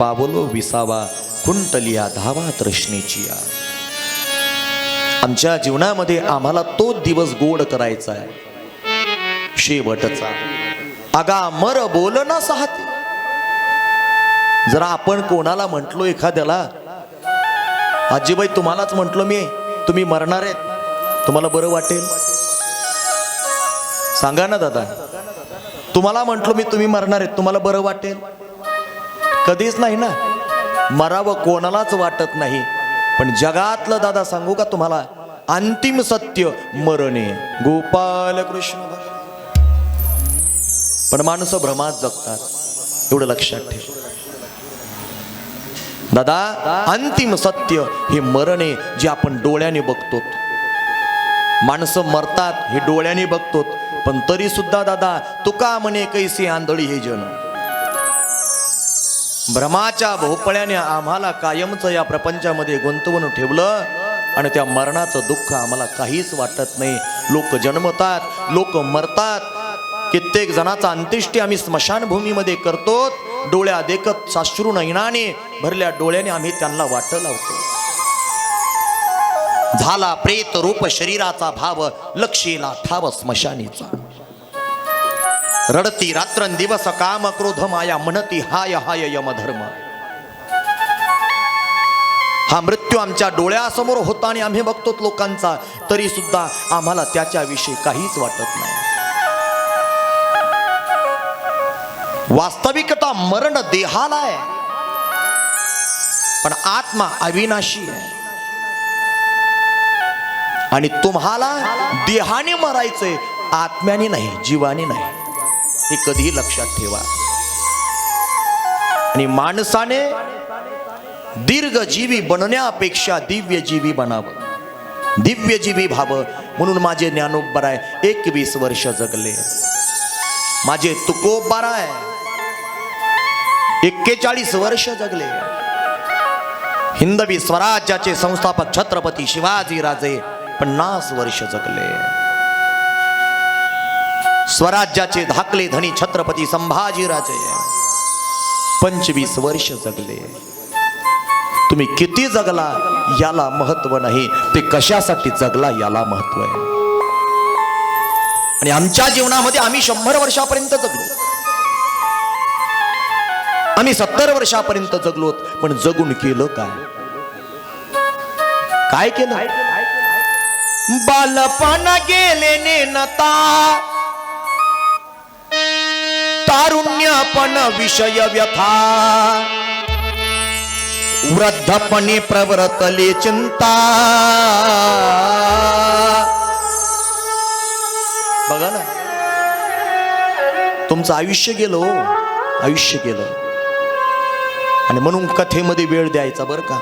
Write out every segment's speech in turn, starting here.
पावलो विसावा कुंटलिया धावा तृष्णेची या आमच्या जीवनामध्ये आम्हाला तो दिवस गोड करायचा आहे. शेवटचा. अगा मर बोल ना साहते. जरा आपण कोणाला म्हंटलो एखाद्याला आजीबाई तुम्हालाच म्हंटलो मी तुम्ही मरणार आहेत. तुम्हाला बरं वाटेल? सांगा ना दादा. तुम्हाला म्हंटलो मी तुम्ही मरणार आहेत. तुम्हाला बरं वाटेल? कधीच नाही ना. मरावं कोणालाच वाटत नाही. पण जगातलं दादा सांगू का तुम्हाला? अंतिम सत्य मरणे. गोपाल कृष्ण पण माणसं भ्रमात जगतात. एवढं लक्षात ठेव. दादा अंतिम सत्य हे मरणे जे आपण डोळ्याने बघतो माणसं मरतात हे डोळ्याने बघतो पण तरी सुद्धा दादा तुका म्हणे कैसी आंधळी हे जन भ्रमाच्या भोपळ्याने आम्हाला कायमचं या प्रपंचामध्ये गुंतवून ठेवलं आणि त्या मरणाचं दुःख आम्हाला काहीच वाटत नाही. लोक जन्मतात लोक मरतात. कित्येक जणाचा अंत्येष्टी आम्ही स्मशानभूमीमध्ये करतो. डोळ्या देखत साश्रू नयनाने भरल्या डोळ्याने आम्ही त्यांना वाट लावतो झाला प्रेत रूप शरीराचा भाव लक्षेला ठाव स्मशानीचा. रडती रात्रंदिवस काम क्रोध माया म्हणती हाय हाय यमधर्म हा मृत्यू आमच्या डोळ्यासमोर होता आणि आम्ही बघतो लोकांचा तरी सुद्धा आम्हाला त्याच्याविषयी काहीच वाटत नाही. वास्तविकता मरण देहाला आहे. पण आत्मा अविनाशी आहे. आणि तुम्हाला देहाने मरायचंय आत्म्याने नाही जीवाने नाही. हे कधीही लक्षात ठेवा. आणि माणसाने दीर्घजीवी बनण्यापेक्षा दिव्यजीवी बनावं. दिव्यजीवी व्हावं म्हणून माझे ज्ञानोबराय एकवीस वर्ष जगले. माझे तुकोबार आहे एक्केचाळीस वर्ष जगले. हिंदवी स्वराज्याचे संस्थापक छत्रपती शिवाजीराजे पन्नास वर्ष जगले. स्वराज्याचे धाकले धनी छत्रपती संभाजीराजे. पंचवीस वर्ष जगले. तुम्ही किती जगला याला महत्त्व नाही. ते कशासाठी जगला याला महत्त्व आहे. आणि आमच्या जीवनामध्ये आम्ही शंभर वर्षापर्यंत जगलो. आम्ही सत्तर वर्षापर्यंत जगलो पण जगून केलं काय? काय केलं? बालपण गेले नेनता. तारुण्यपण विषय व्यथा. वृद्धपणे प्रवर्तले चिंता. बघा ना. तुमचं आयुष्य गेलो हो. आयुष्य गेलं. आणि म्हणून कथेमध्ये वेळ द्यायचा बरं का.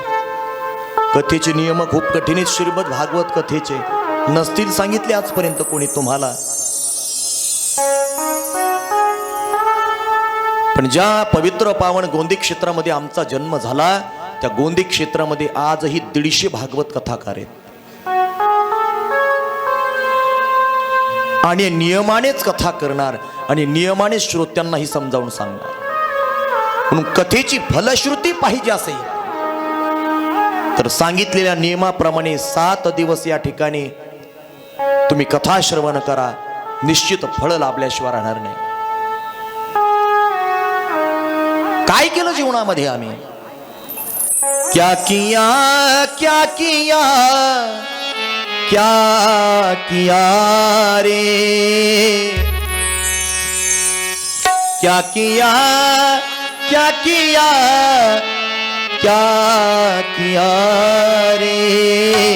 कथेचे नियम खूप कठीण आहेत. श्रीमद भागवत कथेचे नसतील सांगितले आजपर्यंत कोणी तुम्हाला. पण ज्या पवित्र पावन गोंदी क्षेत्रामध्ये आमचा जन्म झाला त्या गोंदी क्षेत्रामध्ये आजही दीडशे भागवत कथाकार आहेत. आणि नियमानेच कथा करणार आणि नियमाने श्रोत्यांनाही समजावून सांगणार. म्हणून कथेची फलश्रुती पाहिजे असेल तर सांगितलेल्या नियमाप्रमाणे सात दिवस या ठिकाणी तुम्ही कथा श्रवण करा. निश्चित फळ लाभल्याशिवाय राहणार नाही. काय केलं जीवनामध्ये आम्ही? क्या किया क्या किया क्या किया रे? क्या किया क्या किया क्या किया रे?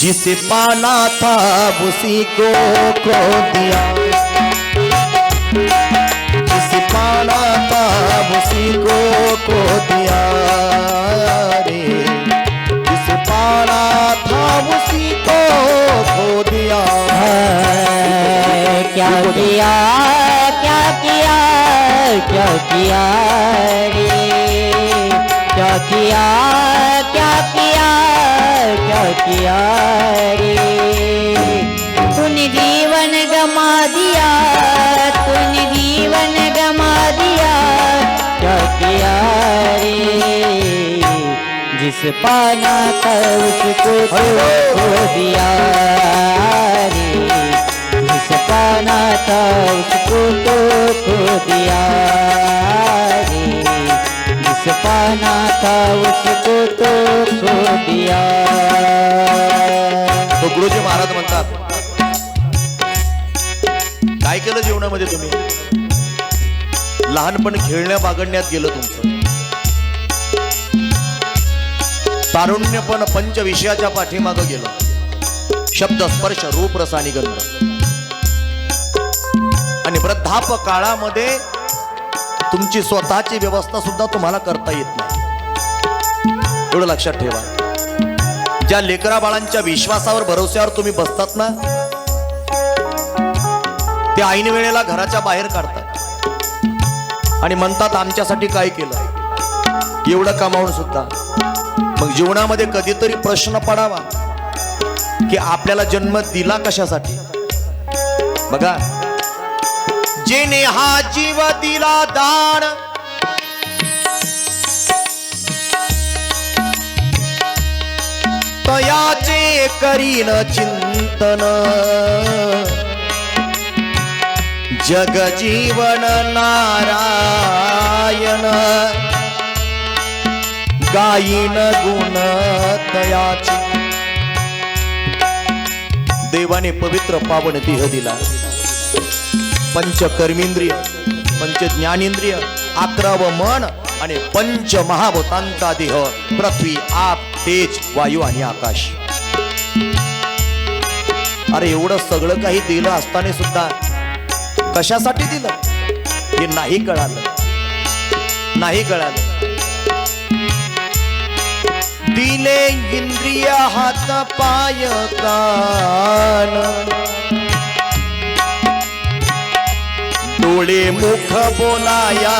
जिसे पाना था उसी को खो दिया। पाना था उसी को खो दिया रे। जिसे पाना था, उसी को खो दिया क्या किया क्या किया क्या किया रे? क्या किया क्या किया क्या किया रे? तूने जीवन गमा दिया जिस पाना था उसको खो दिया रे। जिस पाना था उसको तो खो दिया रे। जिस पाना था उसको तो खो दिया तो गुरुजी महाराज म्हणतात काय केलं जीवनामध्ये तुम्ही? लहानपण खेळण्या बागडण्यात गेलं तुमचं. तारुण्यपण पंच विषयाच्या पाठीमागं गेलं. शब्द स्पर्श रूप रसानी आणि गंध. आणि वृद्धाप काळामध्ये तुमची स्वतःची व्यवस्था सुद्धा तुम्हाला करता येत नाही. एवढं लक्षात ठेवा. ज्या लेकरा बाळांच्या विश्वासावर भरोश्यावर तुम्ही बसतात ना ते ऐन वेळेला घराच्या बाहेर काढतात. आणि म्हणतात आमच्यासाठी काय केलं एवढं कमावून सुद्धा. मग जीवनामध्ये कधीतरी प्रश्न पडावा की आपल्याला जन्म दिला कशासाठी? बघा. जेने हा जीव दिला दान. तयाचे करीन चिंतन. जग जीवन नारायण. गायीन गुण तयाची देवाने पवित्र पावन देह दिला. पंच कर्मेंद्रिय पंच ज्ञानेंद्रिय अकराव मन आणि पंच महाभूतांचा देह. पृथ्वी आप तेज वायू आणि आकाश. अरे एवढं सगळं काही दिलं असताना सुद्धा कशासाठी दिलं? हे नाही कळालं. नाही कळालं. दिले इंद्रिय हात पाय कान. डोळे मुख बोलाया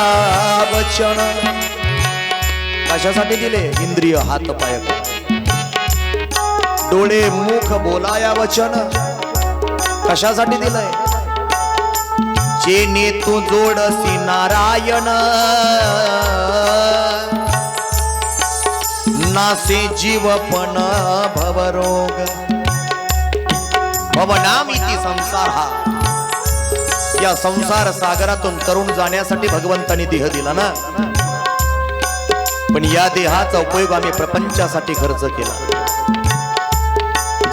वचन. कशासाठी दिले? इंद्रिय हात पाय कान. डोळे मुख बोलाया वचन. कशासाठी दिलंय? जेने तू जोडसी नारायण. नासे जीवपण भवरोग. भवनामिती संसार हा. या संसार सागरातून तरुण जाण्यासाठी भगवंतानी देह दिला ना. पण या देहाचा उपयोग आम्ही प्रपंचासाठी खर्च केला.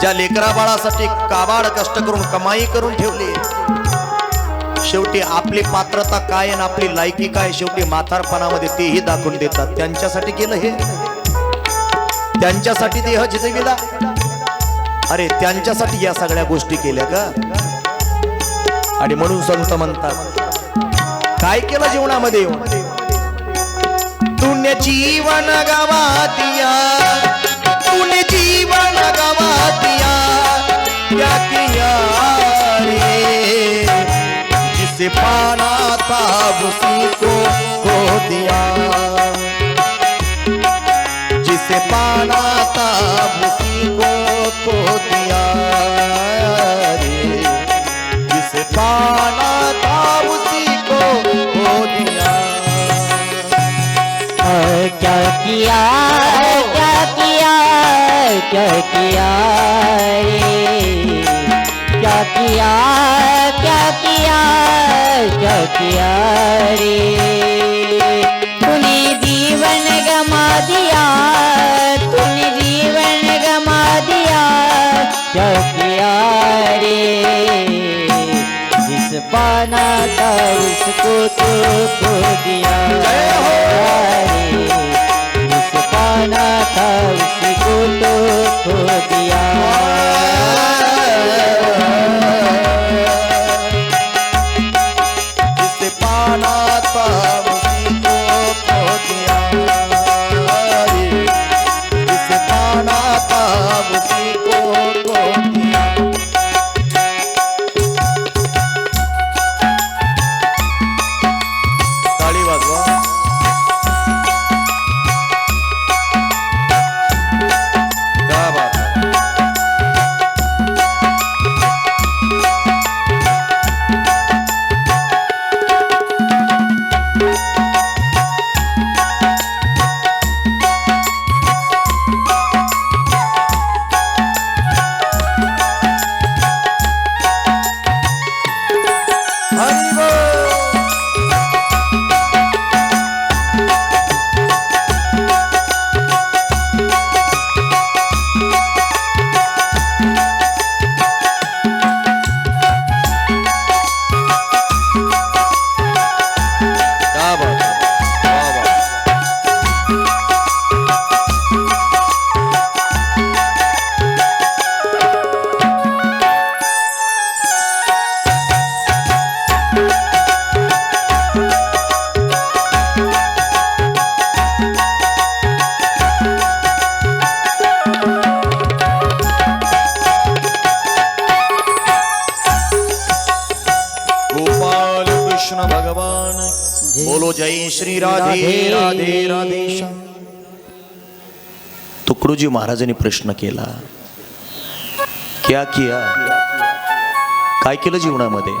ज्या लेकरा बाळासाठी काबाड कष्ट करून कमाई करून ठेवली शेवटी आपली पात्रता काय आणि आपली लायकी काय शेवटी म्हातारपणामध्ये तेही दाखवून देतात. त्यांच्यासाठी केलं हे. त्यांच्यासाठी देह झिजविला अरे त्यांच्यासाठी या सगळ्या गोष्टी केल्या का? आणि म्हणून संत म्हणतात काय केलं जीवनामध्ये तुण्याची तुने जीवन गवा तुने जीवन गवा क्या किया रे? जिसे पाना था उसी को खो दिया. से पाना था उसी को खो दिया रे। जिसे पाना था उसी को खो दिया। और क्या किया क्या किया क्या किया रे। क्या किया क्या किया क्या किया रे। था उसको तो खो दिया रे जिस पाना था उसको तो खो दिया जय श्री राधे। राधे। राधे श्याम. तुकडोजी महाराजांनी प्रश्न केला। क्या किया? काय केलं जीवनामध्ये?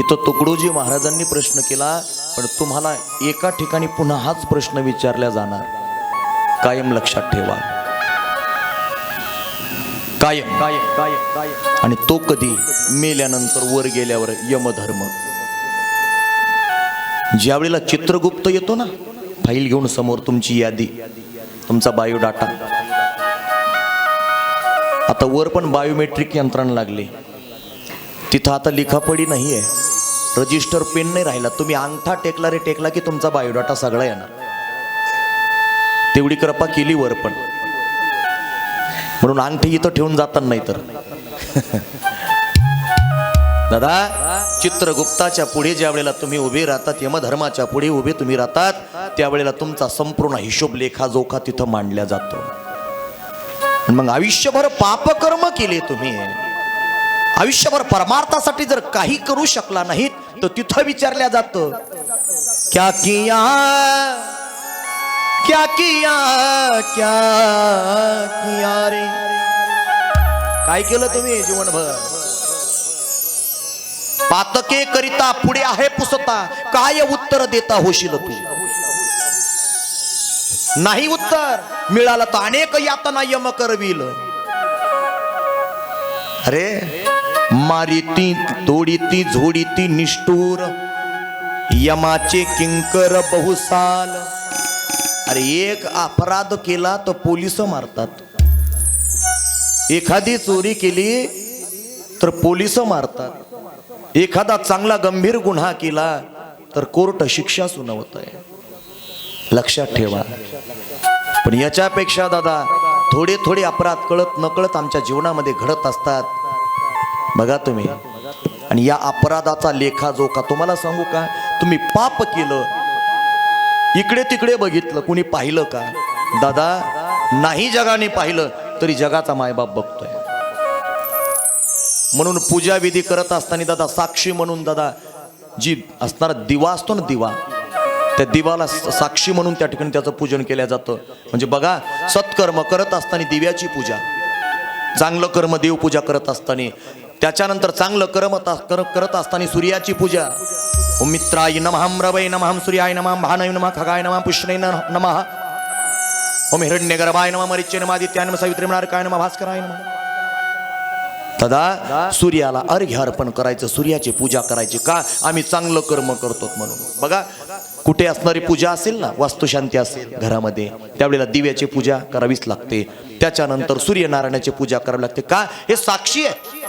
इथं तुकडोजी महाराजांनी प्रश्न केला पण तुम्हाला एका ठिकाणी पुन्हा हाच प्रश्न विचारला जाणार. कायम लक्षात ठेवा. कायम. कायम कायम कायम. आणि तो कधी मेल्यानंतर वर गेल्यावर यमधर्म. ज्या वेळेला चित्रगुप्त येतो ना फाईल घेऊन समोर तुमची यादी तुमचा बायोडाटा. आता वर पण बायोमेट्रिक यंत्रणा लागली. तिथं आता लिखापडी नाही आहे रजिस्टर पेन नाही राहिला. तुम्ही अंगठा टेकला रे टेकला की तुमचा बायोडाटा सगळा येणार. तेवढी कृपा केली वर पण. म्हणून अंगठी इथं ठेवून जाताना नाही तर दादा चित्रगुप्ताच्या पुढे ज्या वेळेला तुम्ही उभे राहतात यमधर्माच्या पुढे उभे तुम्ही राहतात त्यावेळेला तुमचा संपूर्ण हिशोब लेखाजोखा तिथं मांडल्या जातो. मग आयुष्यभर पापकर्म केले तुम्ही. आयुष्यभर परमार्थासाठी जर काही करू शकला नाहीत तर तिथं विचारल्या जातं. क्या किया? क्या किया? क्या किया रे? काय केलं तुम्ही जीवनभर? पातके करिता पुढे आहे पुसता. काय उत्तर देता होशील तू? नाही उत्तर. मिळालं तर अनेक यातना यम करविल. अरे मारिती तोडीती झोडीती निष्ठूर. यमाचे किंकर बहुसाल. अरे एक अपराध केला तर पोलीस मारतात. एखादी चोरी केली तर पोलीस मारतात. एखादा चांगला गंभीर गुन्हा केला तर कोर्ट शिक्षा सुनावत आहे लक्षात ठेवा. पण याच्यापेक्षा दादा थोडे थोडे अपराध कळत नकळत आमच्या जीवनामध्ये घडत असतात. बघा तुम्ही. आणि या अपराधाचा लेखा जो का तुम्हाला सांगू का? तुम्ही पाप केलं. इकडे तिकडे बघितलं कुणी पाहिलं का? दादा नाही जगाने पाहिलं तरी जगाचा मायबाप बघतोय. म्हणून पूजाविधी करत असताना दादा साक्षी म्हणून दादा जी असणारा दिवा असतो ना दिवा त्या दिवाला साक्षी म्हणून त्या ठिकाणी त्याचं पूजन केलं जातं. म्हणजे बघा सत्कर्म करत असताना दिव्याची पूजा चांगलं कर्म देवपूजा करत असताना त्याच्यानंतर चांगलं कर्म करत असताना सूर्याची पूजा. मित्राय नमः रवय नमः सूर्याय नमः भानय नमः खगाय नमः पुष्णय नमः ओम हिरण्यगर्भाय नमः मरिच्य नमः आदित्याय नमः सावित्री काय नमः भास्कराय नमः। दादा सूर्याला अर्घ्य अर्पण करायचं सूर्याची पूजा करायची. का? आम्ही चांगलं कर्म करतो म्हणून. बघा कुठे असणारी पूजा असेल ना वास्तुशांती असेल घरामध्ये त्यावेळेला दिव्याची पूजा करावीच लागते. त्याच्यानंतर सूर्यनारायणाची पूजा करावी लागते. का? हे साक्षी आहे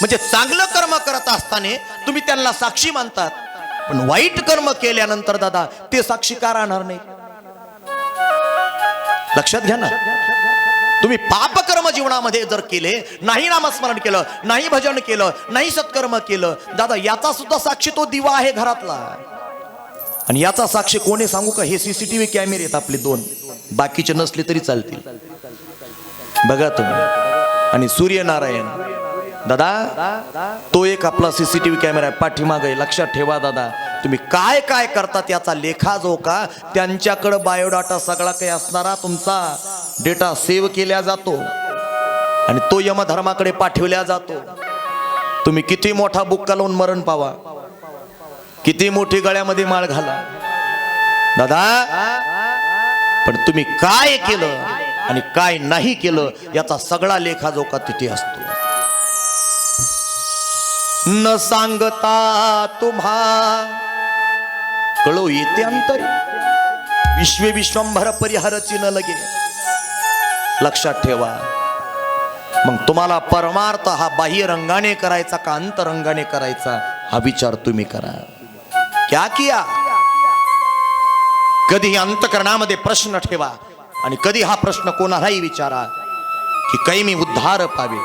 म्हणजे चांगलं कर्म करत असताना तुम्ही त्यांना साक्षी मानतात. पण वाईट कर्म केल्यानंतर दादा ते साक्षी का राहणार नाही. लक्षात घ्या ना. तुम्ही पापकर्म जीवनामध्ये जर केले नाही नामस्मरण केलं नाही भजन केलं नाही सत्कर्म केलं दादा याचा सुद्धा साक्षी तो दिवा आहे घरातला. आणि याचा साक्षी कोणी सांगू का? हे सीसीटीव्ही कॅमेरे आहेत आपले दोन. बाकीचे नसले तरी चालतील. बघा तुम्ही. आणि सूर्यनारायण. दादा तो एक आपला सीसीटीव्ही कॅमेरा आहे. पाठीमागे लक्षात ठेवा दादा. तुम्ही काय काय करतात याचा लेखा जो का? त्यांच्याकडं बायोडाटा सगळा काही असणारा तुमचा. डेटा सेव्ह केल्या जातो आणि तो यमधर्माकडे पाठवल्या जातो. तुम्ही किती मोठा बुक्का लावून मरण पावा. किती मोठी गळ्यामध्ये माळ घाला. दादा पण तुम्ही काय केलं आणि काय नाही केलं याचा सगळा लेखाजोखा तिथे असतो. न सांगता तुम्हा कळो येते अंतरी. विश्वे विश्वंभर परिहार न लगे. लक्षात ठेवा. मग तुम्हाला परमार्थ हा बाह्य रंगाने करायचा का अंतरंगाने करायचा? हा विचार तुम्ही करा. क्या किया कधी अंतकरणामध्ये प्रश्न ठेवा आणि कधी हा प्रश्न कोणालाही विचारा की काही मी उद्धार पावे.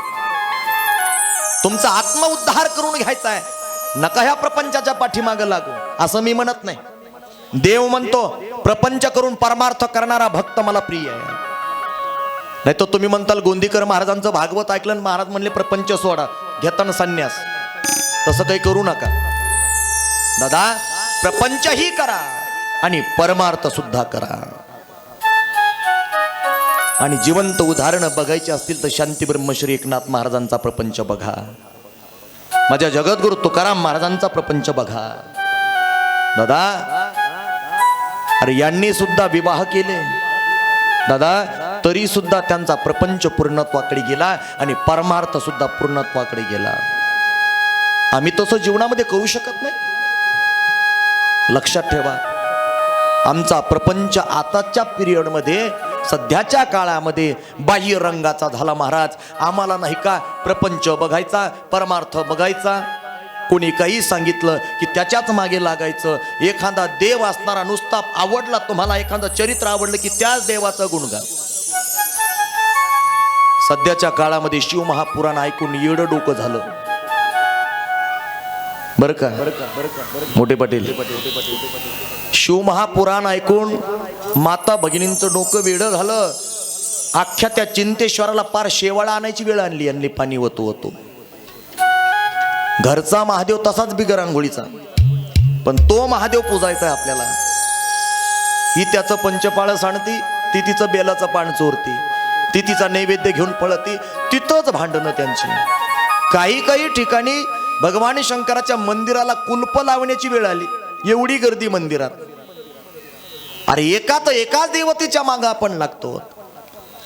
तुमचा आत्म उद्धार करून घ्यायचा आहे. नका ह्या प्रपंचाच्या पाठीमागं लागू. असं मी म्हणत नाही. देव म्हणतो प्रपंच करून परमार्थ करणारा भक्त मला प्रिय आहे. नाही तर तुम्ही म्हणताल गोंदीकर महाराजांचं भागवत ऐकलं आणि महाराज म्हणले प्रपंच सोडा घेताना संन्यास. तसं काही करू नका. दादा प्रपंचही करा आणि परमार्थ सुद्धा करा. आणि जिवंत उदाहरणं बघायची असतील तर शांती ब्रह्मश्री एकनाथ महाराजांचा प्रपंच बघा. माझ्या जगद्गुरु तुकाराम महाराजांचा प्रपंच बघा. दादा अरे यांनी सुद्धा विवाह केले. दादा तरी सुद्धा त्यांचा प्रपंच पूर्णत्वाकडे गेला आणि परमार्थ सुद्धा पूर्णत्वाकडे गेला. आम्ही तसं जीवनामध्ये करू शकत नाही. लक्षात ठेवा आमचा प्रपंच आताच्या पिरियडमध्ये सध्याच्या काळामध्ये बाह्य रंगाचा झाला महाराज. आम्हाला नाही का प्रपंच बघायचा परमार्थ बघायचा. कोणी काही सांगितलं की त्याच्याच मागे लागायचं. एखादा देव असणारा नुसता आवडला तुम्हाला एखादं चरित्र आवडलं की त्याच देवाचं गुणगान. सध्याच्या काळामध्ये शिवमहापुराण ऐकून येडं डोकं झालं. बरं का? मोठे पाटील. शिवमहापुराण ऐकून माता भगिनींचं डोकं वेडं झालं. अख्ख्या त्या चिंतेश्वराला पार शेवाळा आणायची वेळ आणली यांनी पाणी वतो वतो. घरचा महादेव तसाच बिगर आंघोळीचा. पण तो महादेव पुजायचा आहे आपल्याला. ही त्याचं पंचपाळ सांडती ती तिचं बेलाचं पान चोरती. ती तिचा नैवेद्य घेऊन पळती तिथंच भांडणं त्यांची. काही काही ठिकाणी भगवान शंकराच्या मंदिराला कुलप लावण्याची वेळ आली. एवढी गर्दी मंदिरात. अरे एका तर एकाच देवतेच्या मागं आपण लागतो.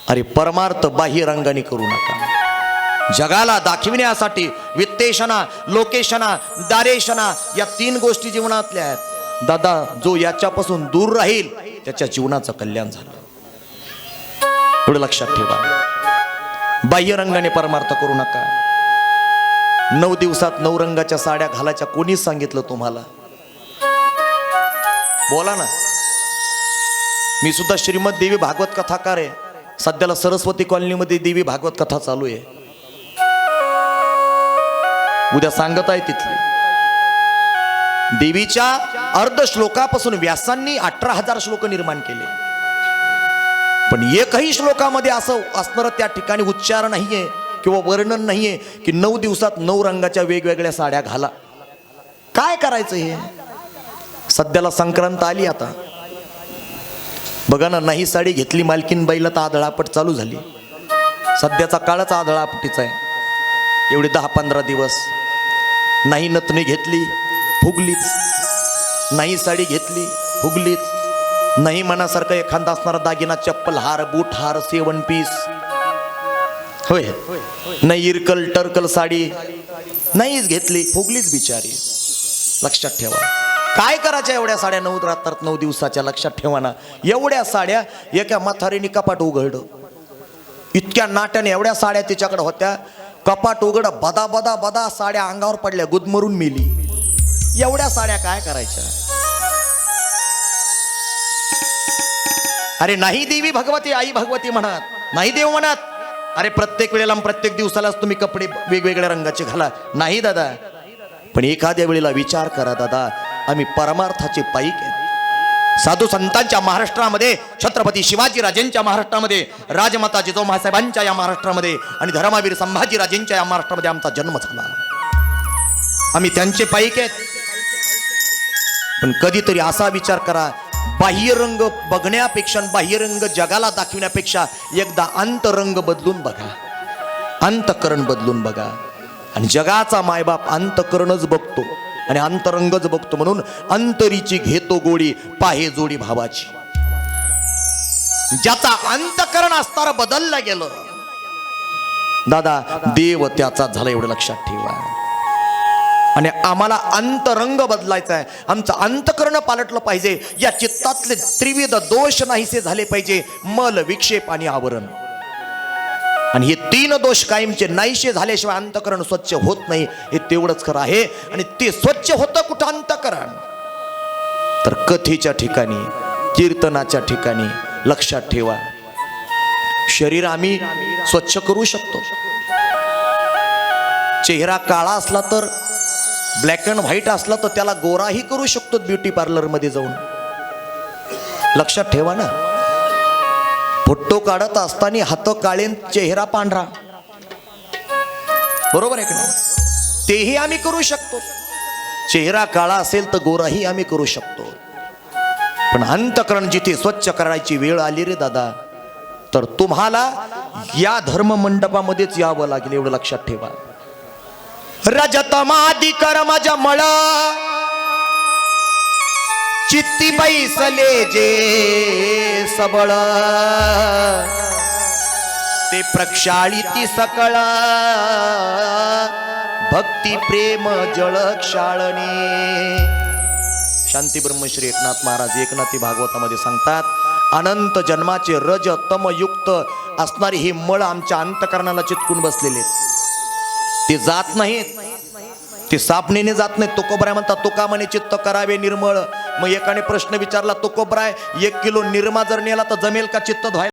अरे परमार्थ बाह्य रंगाने करू नका. जगाला दाखविण्यासाठी वित्तेशना लोकेशना दारेशना या तीन गोष्टी जीवनातल्या आहेत. दादा जो याच्यापासून दूर राहील त्याच्या जीवनाचं कल्याण झालं. एवढं लक्षात ठेवा. बाह्य रंगाने परमार्थ करू नका. नऊ दिवसात नऊ रंगाच्या साड्या घालायच्या कोणीच सांगितलं तुम्हाला? बोला ना. मी सुद्धा श्रीमद देवी भागवत कथाकार आहे. सध्याला सरस्वती कॉलनीमध्ये देवी भागवत कथा चालू आहे. उद्या सांगत आहे तिथली. देवीच्या अर्ध श्लोकापासून व्यासांनी अठरा हजार श्लोक निर्माण केले. पण एकही श्लोकामध्ये असं असणारं त्या ठिकाणी उच्चार नाहीये किंवा वर्णन नाहीये की नऊ दिवसात नऊ रंगाच्या वेगवेगळ्या साड्या घाला. काय करायचं हे? सध्याला संक्रांत आली आता. बघा ना नाही साडी घेतली मालकीन बाईला तर आदळापट चालू झाली. सध्याचा काळच आदळापटीचा आहे. एवढे दहा पंधरा दिवस. नाही नतनी घेतली फुगलीच. नाही साडी घेतली फुगलीच. नाही मनासारखं एखादा असणारा दागिना चप्पल हार बूट हार सेवन पीस. होय. नाही इरकल टर्कल साडी. नाहीच घेतली. फुगलीच बिचारी. लक्षात ठेवा. काय करायच्या एवढ्या साड्या? नऊ रात्रात नऊ दिवसाच्या. लक्षात ठेवा ना. एवढ्या साड्या एका म्हातारीने कपाट उघडलं. इतक्या नाट्याने एवढ्या साड्या तिच्याकडे होत्या. कपाट उघड बदा बदा बदा साड्या अंगावर पडल्या. गुदमरून मेली. एवढ्या साड्या काय करायच्या? अरे नाही देवी भगवती आई भगवती म्हणत. नाही देव म्हणत. अरे प्रत्येक वेळेला प्रत्येक दिवसालाच तुम्ही कपडे वेगवेगळ्या रंगाचे घाला. नाही दादा. पण एखाद्या वेळेला विचार करा दादा. आम्ही परमार्थाचे पायीक आहेत साधू संतांच्या महाराष्ट्रामध्ये छत्रपती शिवाजी राजेंच्या महाराष्ट्रामध्ये राजमाता जिजाऊमासाहेबांच्या या महाराष्ट्रामध्ये आणि धर्मावीर संभाजीराजेंच्या या महाराष्ट्रामध्ये आमचा जन्म झाला. आम्ही त्यांचे पायीक आहेत. पण कधीतरी असा विचार करा बाह्यरंग बघण्यापेक्षा बाह्यरंग जगाला दाखविण्यापेक्षा एकदा अंतरंग बदलून बघा. अंतकरण बदलून बघा. आणि जगाचा मायबाप अंतकरणच बघतो आणि अंतरंगच बघतो म्हणून अंतरीची घेतो गोडी पाहे जोडी भावाची. ज्याचा अंतकरण असताना बदललं गेलं. दादा देव त्याचा झाला एवढं लक्षात ठेवा. आणि आम्हाला अंतरंग बदलायचा आहे. आमचं अंतकरण पालटलं पाहिजे. या चित्तातले त्रिविध दोष नाहीसे झाले पाहिजे. मल विक्षेप आणि आवरण. आणि हे तीन दोष कायमचे नाहीसे झाल्याशिवाय अंतकरण स्वच्छ होत नाही. हे तेवढंच खरं आहे. आणि ते स्वच्छ होतं कुठं? अंतकरण. तर कथेच्या ठिकाणी कीर्तनाच्या ठिकाणी लक्षात ठेवा. शरीर आम्ही स्वच्छ करू शकतो. चेहरा काळा असला तर ब्लॅक अँड व्हाईट असला तर त्याला गोराही करू शकतो ब्युटी पार्लरमध्ये जाऊन. लक्षात ठेवा ना. फोटो काढत असताना हात काळेन चेहरा पांढरा. बरोबर आहे का नाही? तेही आम्ही करू शकतो. चेहरा काळा असेल तर गोराही आम्ही करू शकतो. पण अंतकरण जिथे स्वच्छ करायची वेळ आली रे दादा तर तुम्हाला या धर्म मंडपामध्येच यावं लागेल एवढं लक्षात ठेवा. रजतमादि कर्मज मळ चित्ती बैसले जे सबळ। ते प्रक्षाळीती सकळ। भक्ती प्रेम जळ क्षाळणे। शांती ब्रह्मश्री एकनाथ महाराज एकनाथी भागवतामध्ये सांगतात अनंत जन्माचे रज तम युक्त असणारी ही मळ आमच्या अंतकरणाला चिटकून बसलेले ते जात नाहीत. ते सापणीने जात नाही तुकोबराय म्हणतात तुका म्हणे चित्त करावे निर्मळ. मग एकाने प्रश्न विचारला तुकोबराय एक किलो निरमा जर नेला तर जमेल का चित्त धुवायला?